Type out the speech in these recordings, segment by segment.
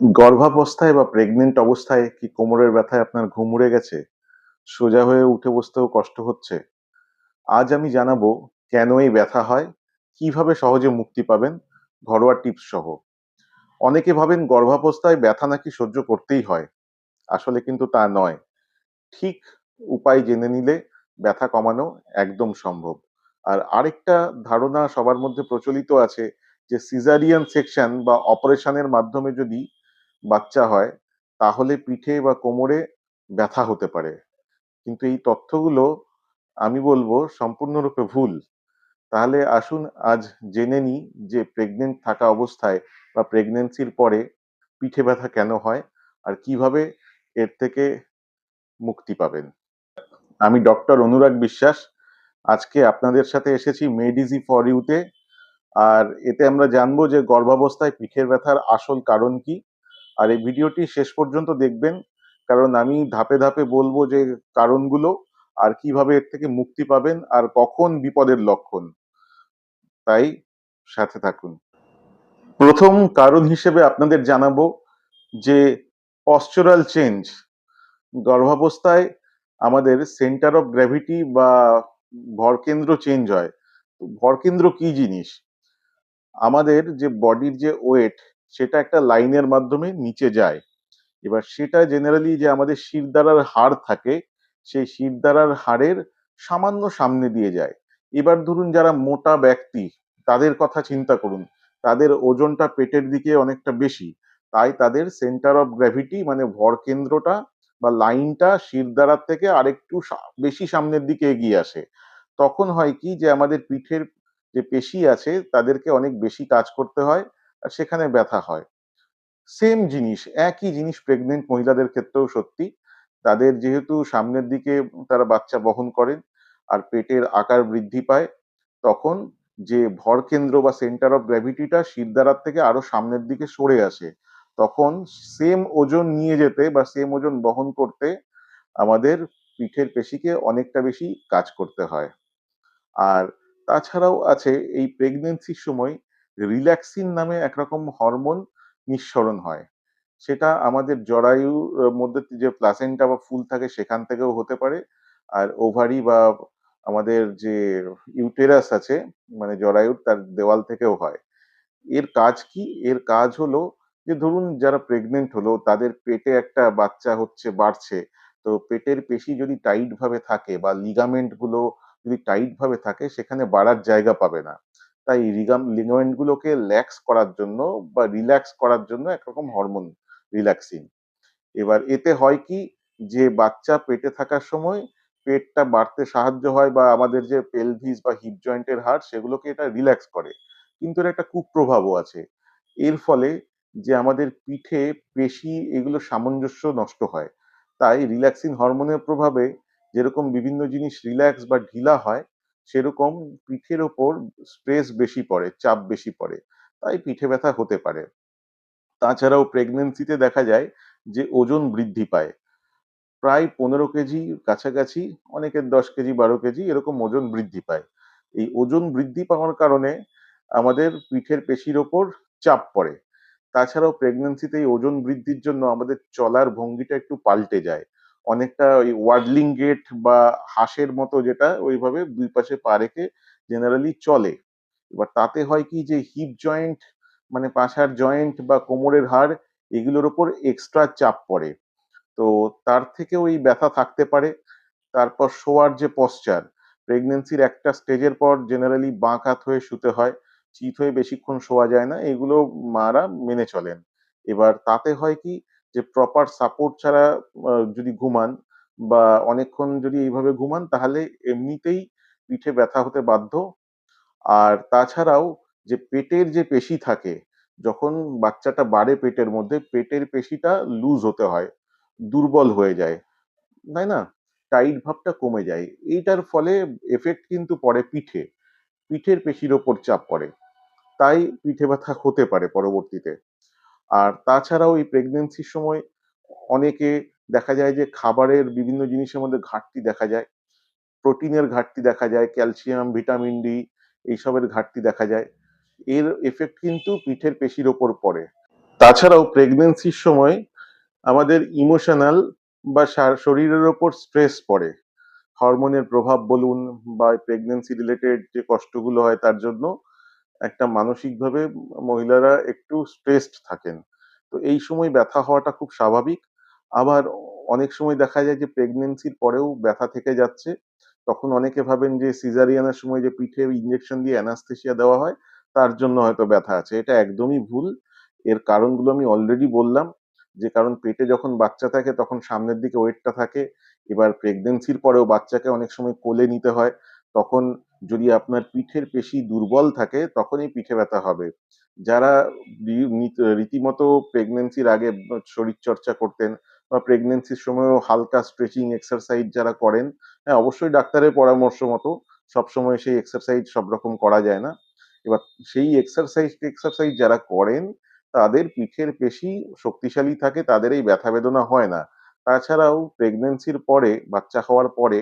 গর্ভাবস্থায় বা প্রেগনেন্ট অবস্থায় কি কোমরের ব্যথায় আপনার ঘুম উড়ে গেছে? সোজা হয়ে উঠে বসতেও কষ্ট হচ্ছে। আজ আমি জানাব কেন এই ব্যথা হয়, কীভাবে সহজে মুক্তি পাবেন, ঘরোয়া টিপস সহ। অনেকে ভাবেন গর্ভাবস্থায় ব্যথা নাকি সহ্য করতেই হয়। আসলে কিন্তু তা নয়। ঠিক উপায় জেনে নিলে ব্যথা কমানো একদম সম্ভব। আর আরেকটা ধারণা সবার মধ্যে প্রচলিত আছে যে সিজারিয়ান সেকশন বা অপারেশনের মাধ্যমে যদি বাচ্চা হয়, তাহলে পিঠে বা কোমরে ব্যথা হতে পারে। কিন্তু এই তথ্যগুলো আমি বলব সম্পূর্ণরূপে ভুল। তাহলে আসুন আজ জেনে নিই যে প্রেগনেন্ট থাকা অবস্থায় বা প্রেগনেন্সির পরে পিঠে ব্যথা কেন হয় আর কীভাবে এর থেকে মুক্তি পাবেন। আমি ডক্টর অনুরাগ বিশ্বাস। আজকে আপনাদের সাথে এসেছি মেডিজি ফর ইউতে আর এতে আমরা জানব যে গর্ভাবস্থায় পিঠের ব্যথার আসল কারণ কি। আর এই ভিডিওটি শেষ পর্যন্ত দেখবেন, কারণ আমি ধাপে ধাপে বলব যে কারণগুলো আর কীভাবে এর থেকে মুক্তি পাবেন আর কখন বিপদের লক্ষণ। তাই সাথে থাকুন। প্রথম কারণ হিসেবে আপনাদের জানাব যে পশ্চারাল চেঞ্জ গর্ভাবস্থায় আমাদের সেন্টার অফ গ্র্যাভিটি বা ভরকেন্দ্র চেঞ্জ হয়। ভরকেন্দ্র কি জিনিস? আমাদের যে বডির যে ওয়েট সেটা একটা লাইনের মাধ্যমে নিচে যায়। এবার সেটা জেনারেলি যে আমাদের শিরদাঁড়ার হাড় থাকে, সেই শিরদাঁড়ার হাড়ের সামান্য সামনে দিয়ে যায়। এবার ধরুন যারা মোটা ব্যক্তি, তাদের কথা চিন্তা করুন। তাদের ওজনটা পেটের দিকে অনেকটা বেশি, তাই তাদের সেন্টার অফ গ্র্যাভিটি মানে ভর কেন্দ্রটা বা লাইনটা শিরদাঁড়ার থেকে আরেকটু বেশি সামনের দিকে এগিয়ে আসে। তখন হয় কি যে আমাদের পিঠের যে পেশি আছে, তাদেরকে অনেক বেশি কাজ করতে হয়। সেখানে ব্যথা হয়। সেম জিনিস, একই জিনিস প্রেগনেন্ট মহিলাদের ক্ষেত্রেও সত্যি। তাদের যেহেতু সামনের দিকে তারা বাচ্চা বহন করেন আর পেটের আকার বৃদ্ধি পায়, তখন যে ভরকেন্দ্র বা সেন্টার অফ গ্র্যাভিটিটা শিরদাঁড়ার থেকে আরও সামনের দিকে সরে আসে, তখন সেম ওজন নিয়ে যেতে বা সেম ওজন বহন করতে আমাদের পিঠের পেশিকে অনেকটা বেশি কাজ করতে হয়। আর তাছাড়াও আছে এই প্রেগনেন্সির সময় রিল্যাক্সিন নামে একরকম হরমোন নিঃসরণ হয়। সেটা আমাদের জরায়ুর মধ্যে যে প্লাসেন্টা বা ফুল থাকে সেখান থেকেও হতে পারে। আর ওভারি বা আমাদের যে ইউটেরাস আছে মানে জরায়ুর তার দেওয়াল থেকেও হয়। এর কাজ কি? এর কাজ হলো যে ধরুন যারা প্রেগনেন্ট হলো, তাদের পেটে একটা বাচ্চা হচ্ছে, বাড়ছে। তো পেটের পেশি যদি টাইট ভাবে থাকে বা লিগামেন্টগুলো যদি টাইট ভাবে থাকে, সেখানে বাড়ার জায়গা পাবে না। তাই লিগামেন্ট গুলোকে ল্যাক্স করার জন্য বা রিল্যাক্স করার জন্য একরকম হরমোন রিল্যাক্সিন এবার এতে হয় কি? যে বাচ্চা পেটে থাকার সময় পেটটা বাড়তে সাহায্য হয় বা আমাদের যে পেলভিস বা হিপ জয়েন্টের হাড় সেগুলোকে এটা রিল্যাক্স করে। কিন্তু এর একটা কুপ্রভাবও আছে। এর ফলে যে আমাদের পিঠে, পেশি এগুলো সামঞ্জস্য নষ্ট হয়। তাই রিল্যাক্সিন হরমোনের প্রভাবে যেরকম বিভিন্ন জিনিস রিল্যাক্স বা ঢিলা হয় সেরকম পিঠের ওপর স্ট্রেস বেশি পড়ে, চাপ বেশি পড়ে, তাই পিঠে ব্যথা হতে পারে। তাছাড়াও প্রেগনেন্সিতে দেখা যায় যে ওজন বৃদ্ধি পায়। প্রায় পনেরো কেজি কাছাকাছি, অনেকের দশ কেজি, বারো কেজি এরকম ওজন বৃদ্ধি পায়। এই ওজন বৃদ্ধি পাওয়ার কারণে আমাদের পিঠের পেশির ওপর চাপ পড়ে। তাছাড়াও প্রেগনেন্সিতে এই ওজন বৃদ্ধির জন্য আমাদের চলার ভঙ্গিটা একটু পাল্টে যায়। অনেকটা ওই ওয়ার্ডলিং গেট বা হাঁসের মতো যেটা ওইভাবে দুই পাশে পা রেখে জেনারেলি চলে। এবার তাতে হয় কি যে হিপ জয়েন্ট মানে পাশার জয়েন্ট বা কোমরের হাড় এগুলোর ওপর এক্সট্রা চাপ পড়ে। তো তার থেকেও এই ব্যথা থাকতে পারে। তারপর শোয়ার যে পশ্চার প্রেগনেন্সির একটা স্টেজের পর জেনারেলি বাঁ কাত হয়ে শুতে হয়, চিত হয়ে বেশিক্ষণ শোয়া যায় না, এগুলো মারা মেনে চলেন। এবার তাতে হয় কি যে প্রপার সাপোর্ট ছাড়া যদি ঘুমান বা অনেকক্ষণ যদি এইভাবে ঘুমান, তাহলে এমনিতেই পিঠে ব্যথা হতে বাধ্য। আর তাছাড়াও যে পেটের যে পেশি থাকে, যখন বাচ্চাটা বাড়ে পেটের মধ্যে, পেটের পেশিটা লুজ হতে হয়, দুর্বল হয়ে যায়, তাই না? টাইট ভাবটা কমে যায়। এইটার ফলে এফেক্ট কিন্তু পড়ে পিঠে, পিঠের পেশির ওপর চাপ পড়ে। তাই পিঠে ব্যথা হতে পারে পরবর্তীতে। আর তাছাড়াও এই প্রেগনেন্সির সময় অনেকে দেখা যায় যে খাবারের বিভিন্ন জিনিসের মধ্যে ঘাটতি দেখা যায়। প্রোটিনের ঘাটতি দেখা যায় ক্যালসিয়াম ভিটামিন ডি এইসবের ঘাটতি দেখা যায়। এর এফেক্ট কিন্তু পিঠের পেশির ওপর পড়ে। তাছাড়াও প্রেগনেন্সির সময় আমাদের ইমোশনাল বা শরীরের ওপর স্ট্রেস পড়ে। হরমোনের প্রভাব বলুন বা প্রেগনেন্সি রিলেটেড যে কষ্টগুলো হয় তার জন্য একটা মানসিকভাবে মহিলারা একটু স্ট্রেসড থাকেন। তো এই সময় ব্যথা হওয়াটা খুব স্বাভাবিক। আবার অনেক সময় দেখা যায় যে প্রেগনেন্সির পরেও ব্যথা থেকে যাচ্ছে। তখন অনেকে ভাবেন যে সিজারিয়ানের সময় যে পিঠে ইঞ্জেকশন দিয়ে অ্যানাস্থেসিয়া দেওয়া হয়, তার জন্য হয়তো ব্যথা আছে। এটা একদমই ভুল। এর কারণগুলো আমি অলরেডি বললাম। যে কারণ পেটে যখন বাচ্চা থাকে, তখন সামনের দিকে ওয়েটটা থাকে। এবার প্রেগনেন্সির পরেও বাচ্চাকে অনেক সময় কোলে নিতে হয়। তখন যদি আপনার পিঠের পেশি দুর্বল থাকে, তখনই পিঠে ব্যথা হবে। যারা রীতিমতো প্রেগনেন্সির আগে শরীর চর্চা করতেন বা প্রেগনেন্সির সময়ও হালকা স্ট্রেচিং এক্সারসাইজ যারা করেন হ্যাঁ অবশ্যই ডাক্তারের পরামর্শ মতো সবসময় সেই এক্সারসাইজ সব রকম করা যায় না। এবার সেই এক্সারসাইজ এক্সারসাইজ যারা করেন, তাদের পিঠের পেশি শক্তিশালী থাকে, তাদের এই ব্যথা বেদনা হয় না। তাছাড়াও প্রেগনেন্সির পরে, বাচ্চা হওয়ার পরে,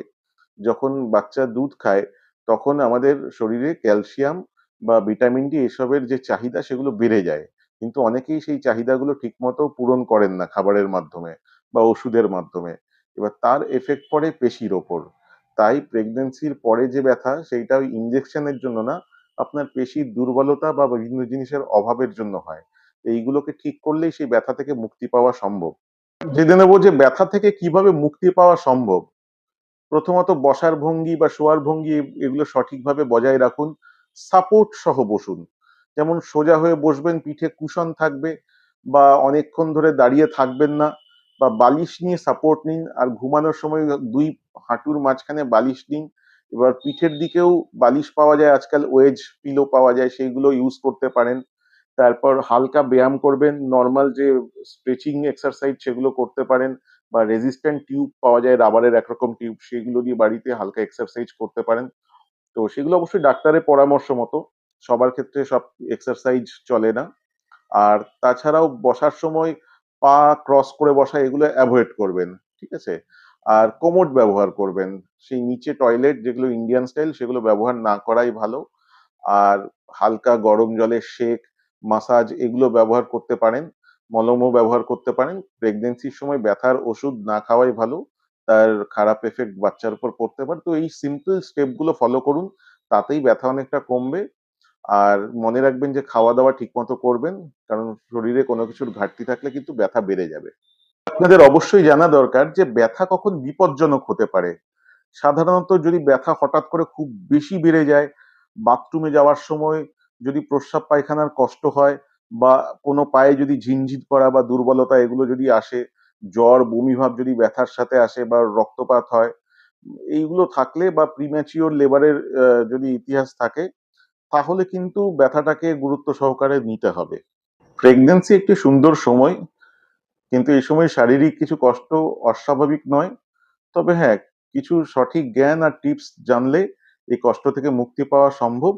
যখন বাচ্চা দুধ খায় তখন আমাদের শরীরে ক্যালসিয়াম বা ভিটামিন ডি এসবের যে চাহিদা সেগুলো বেড়ে যায়। কিন্তু অনেকেই সেই চাহিদাগুলো ঠিকমতো পূরণ করেন না খাবারের মাধ্যমে বা ওষুধের মাধ্যমে। এবার তার এফেক্ট পড়ে পেশির ওপর। তাই প্রেগনেন্সির পরে যে ব্যথা সেইটা ওই ইঞ্জেকশনের জন্য না, আপনার পেশির দুর্বলতা বা বিভিন্ন জিনিসের অভাবের জন্য হয়। এইগুলোকে ঠিক করলেই সেই ব্যথা থেকে মুক্তি পাওয়া সম্ভব। জেনে নেব যে ব্যথা থেকে কীভাবে মুক্তি পাওয়া সম্ভব। প্রথমত বসার ভঙ্গি বা শোয়ার ভঙ্গি এগুলো সঠিকভাবে বজায় রাখুন। সাপোর্ট সহ বসুন। যেমন সোজা হয়ে বসবেন, পিঠে কুশন থাকবে বা অনেকক্ষণ ধরে দাঁড়িয়ে থাকবেন না বা বালিশ নিয়ে সাপোর্ট নিন আর ঘুমানোর সময় দুই হাঁটুর মাঝখানে বালিশ নিন এবার পিঠের দিকেও বালিশ পাওয়া যায়, আজকাল ওয়েজ পিলো পাওয়া যায়, সেইগুলো ইউজ করতে পারেন। তারপর হালকা ব্যায়াম করবেন, নর্মাল যে স্ট্রেচিং এক্সারসাইজ সেগুলো করতে পারেন। বা রেজিস্ট্যান্ট টিউব পাওয়া যায় রাবারের একরকম টিউব সেগুলো দিয়ে বাড়িতে হালকা এক্সারসাইজ করতে পারেন। তো সেগুলো অবশ্যই ডাক্তারের পরামর্শ মতো। সবার ক্ষেত্রে সব এক্সারসাইজ চলে না। আর তাছাড়াও বসার সময় পা ক্রস করে বসা, এগুলো অ্যাভয়েড করবেন, ঠিক আছে? আর কোমোড ব্যবহার করবেন। সেই নিচে টয়লেট যেগুলো ইন্ডিয়ান স্টাইল সেগুলো ব্যবহার না করাই ভালো। আর হালকা গরম জলের শেক মাসাজ এগুলো ব্যবহার করতে পারেন। মলমও ব্যবহার করতে পারেন। প্রেগনেন্সির সময় ব্যথার ওষুধ না খাওয়াই ভালো, তার খারাপ এফেক্ট বাচ্চার উপর পড়তে পারে। তো এই সিম্পল স্টেপগুলো ফলো করুন, তাতেই ব্যথা অনেকটা কমবে। আর মনে রাখবেন যে খাওয়া দাওয়া ঠিকমতো করবেন, কারণ শরীরে কোনো কিছুর ঘাটতি থাকলে কিন্তু ব্যথা বেড়ে যাবে। আপনাদের অবশ্যই জানা দরকার যে ব্যথা কখন বিপজ্জনক হতে পারে। সাধারণত যদি ব্যথা হঠাৎ করে খুব বেশি বেড়ে যায় বাথরুমে যাওয়ার সময় যদি প্রস্রাব পায়খানার কষ্ট হয় বা কোনো পায়ে যদি ঝিনঝিন করা বা দুর্বলতা এগুলো যদি আসে, জ্বর, বমিভাব যদি ব্যথার সাথে আসে বা রক্তপাত হয়, এইগুলো থাকলে বা প্রিম্যাচিওর লেবারের যদি ইতিহাস থাকে, তাহলে কিন্তু ব্যথাটাকে গুরুত্ব সহকারে নিতে হবে। প্রেগন্যান্সি একটি সুন্দর সময়, কিন্তু এই সময় শারীরিক কিছু কষ্ট অস্বাভাবিক নয়। তবে হ্যাঁ কিছু সঠিক জ্ঞান আর টিপস জানলে এই কষ্ট থেকে মুক্তি পাওয়া সম্ভব।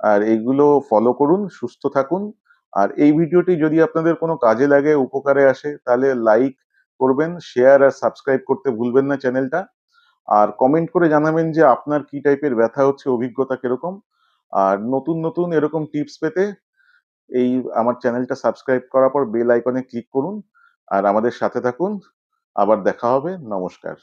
আর এইগুলো ফলো করুন, সুস্থ থাকুন। আর এই ভিডিওটি যদি আপনাদের কোনো কাজে লাগে, উপকারে আসে, তাহলে লাইক করবেন শেয়ার আর সাবস্ক্রাইব করতে ভুলবেন না চ্যানেলটা। আর কমেন্ট করে জানাবেন যে আপনার কি টাইপের ব্যথা হচ্ছে, অভিজ্ঞতা কীরকম। আর নতুন নতুন এরকম টিপস পেতে এই আমার চ্যানেলটা সাবস্ক্রাইব করার পর বেল আইকনে ক্লিক করুন। আর আমাদের সাথে থাকুন। আবার দেখা হবে। নমস্কার।